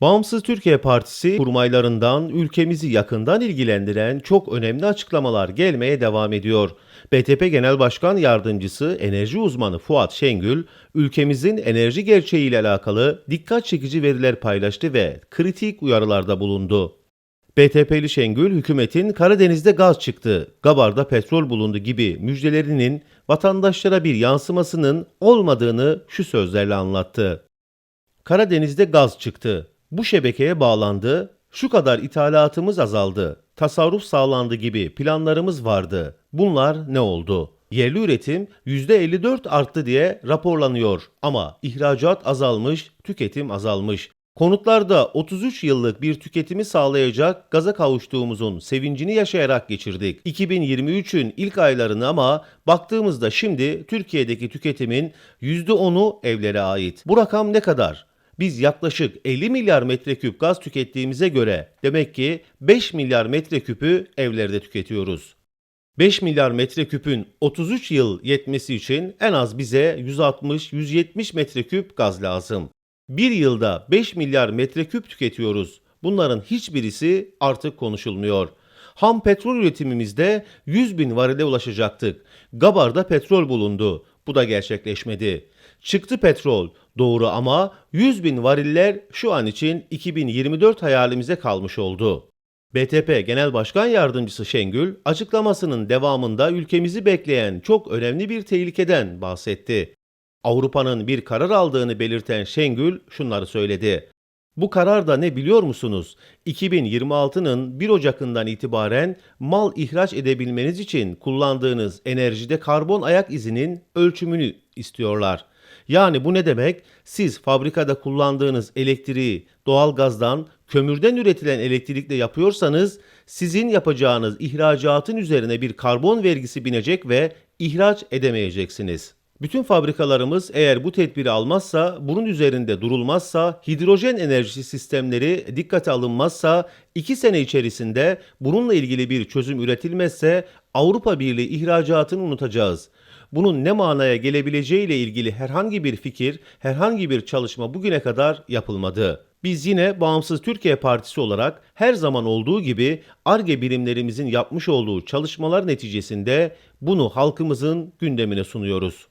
Bağımsız Türkiye Partisi kurmaylarından ülkemizi yakından ilgilendiren çok önemli açıklamalar gelmeye devam ediyor. BTP Genel Başkan Yardımcısı enerji uzmanı Fuat Şengül, ülkemizin enerji gerçeğiyle alakalı dikkat çekici veriler paylaştı ve kritik uyarılarda bulundu. BTP'li Şengül, hükümetin Karadeniz'de gaz çıktı, Gabar'da petrol bulundu gibi müjdelerinin vatandaşlara bir yansımasının olmadığını şu sözlerle anlattı. Karadeniz'de gaz çıktı. Bu şebekeye bağlandı. Şu kadar ithalatımız azaldı. Tasarruf sağlandı gibi planlarımız vardı. Bunlar ne oldu? Yerli üretim %54 arttı diye raporlanıyor ama ihracat azalmış, tüketim azalmış. Konutlarda 33 yıllık bir tüketimi sağlayacak gaza kavuştuğumuzun sevincini yaşayarak geçirdik. 2023'ün ilk aylarını ama baktığımızda şimdi Türkiye'deki tüketimin %10'u evlere ait. Bu rakam ne kadar? Biz yaklaşık 50 milyar metreküp gaz tükettiğimize göre demek ki 5 milyar metreküpü evlerde tüketiyoruz. 5 milyar metreküpün 33 yıl yetmesi için en az bize 160-170 metreküp gaz lazım. Bir yılda 5 milyar metreküp tüketiyoruz. Bunların hiçbirisi artık konuşulmuyor. Ham petrol üretimimizde 100 bin varile ulaşacaktık. Gabar'da petrol bulundu. Bu da gerçekleşmedi. Çıktı petrol. Doğru ama 100 bin variller şu an için 2024 hayalimize kalmış oldu. BTP Genel Başkan Yardımcısı Şengül açıklamasının devamında ülkemizi bekleyen çok önemli bir tehlikeden bahsetti. Avrupa'nın bir karar aldığını belirten Şengül şunları söyledi. Bu karar da ne biliyor musunuz? 2026'nın 1 Ocak'ından itibaren mal ihraç edebilmeniz için kullandığınız enerjide karbon ayak izinin ölçümünü istiyorlar. Yani bu ne demek? Siz fabrikada kullandığınız elektriği doğalgazdan, kömürden üretilen elektrikle yapıyorsanız sizin yapacağınız ihracatın üzerine bir karbon vergisi binecek ve ihraç edemeyeceksiniz. Bütün fabrikalarımız eğer bu tedbiri almazsa, bunun üzerinde durulmazsa, hidrojen enerjisi sistemleri dikkate alınmazsa, 2 sene içerisinde bununla ilgili bir çözüm üretilmezse Avrupa Birliği ihracatını unutacağız. Bunun ne manaya gelebileceği ile ilgili herhangi bir fikir, herhangi bir çalışma bugüne kadar yapılmadı. Biz yine Bağımsız Türkiye Partisi olarak her zaman olduğu gibi ARGE birimlerimizin yapmış olduğu çalışmalar neticesinde bunu halkımızın gündemine sunuyoruz.